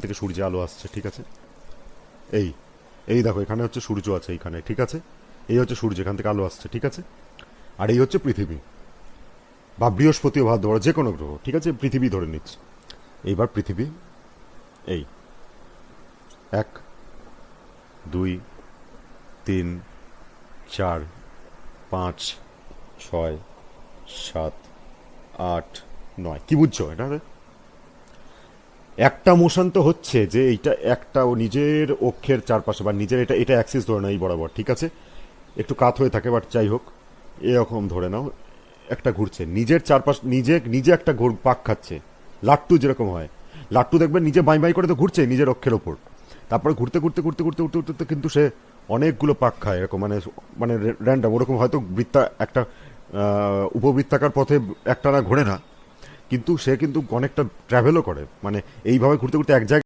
থেকে সূর্যে আলো আসছে, ঠিক আছে? এই এই দেখো, এখানে হচ্ছে সূর্য আছে এইখানে, ঠিক আছে? এই হচ্ছে সূর্য, এখান থেকে আলো আসছে, ঠিক আছে? আর এই হচ্ছে পৃথিবী। বা বৃহস্পতি বা ধরো যে কোনো গ্রহ, ঠিক আছে? পৃথিবী ধরে নিচ্ছে। এইবার পৃথিবী, এই, এক, দুই, তিন, চার, পাঁচ, ছয়, সাত, আট, নয়। কি বুঝছ এটা? একটা মোশন তো হচ্ছে যে এইটা একটা ও নিজের অক্ষের চারপাশে বা নিজের এটা এটা অ্যাক্সিস ধরে নাও এই বরাবর, ঠিক আছে? একটু কাত হয়ে থাকে বাট যাই হোক, এরকম ধরে নাও, একটা ঘুরছে। নিজের চারপাশ, নিজে নিজে একটা ঘুর, পাক খাচ্ছে। লাট্টু যেরকম হয়। লাট্টু দেখবে নিজে বাই বাই করে তো ঘুরছে নিজের অক্ষের ওপর। তারপরে ঘুরতে ঘুরতে ঘুরতে ঘুরতে ঘুরতে ঘুরতে কিন্তু সে অনেকগুলো পাক খায়, এরকম মানে মানে র্যান্ডাম ওরকম হয়তো বৃত্তা, একটা উপবৃত্তাকার পথে একটা না ঘোরে না। কিন্তু সে কিন্তু অনেকটা ট্রাভেলও করে। মানে এইভাবে ঘুরতে ঘুরতে এক জায়গায়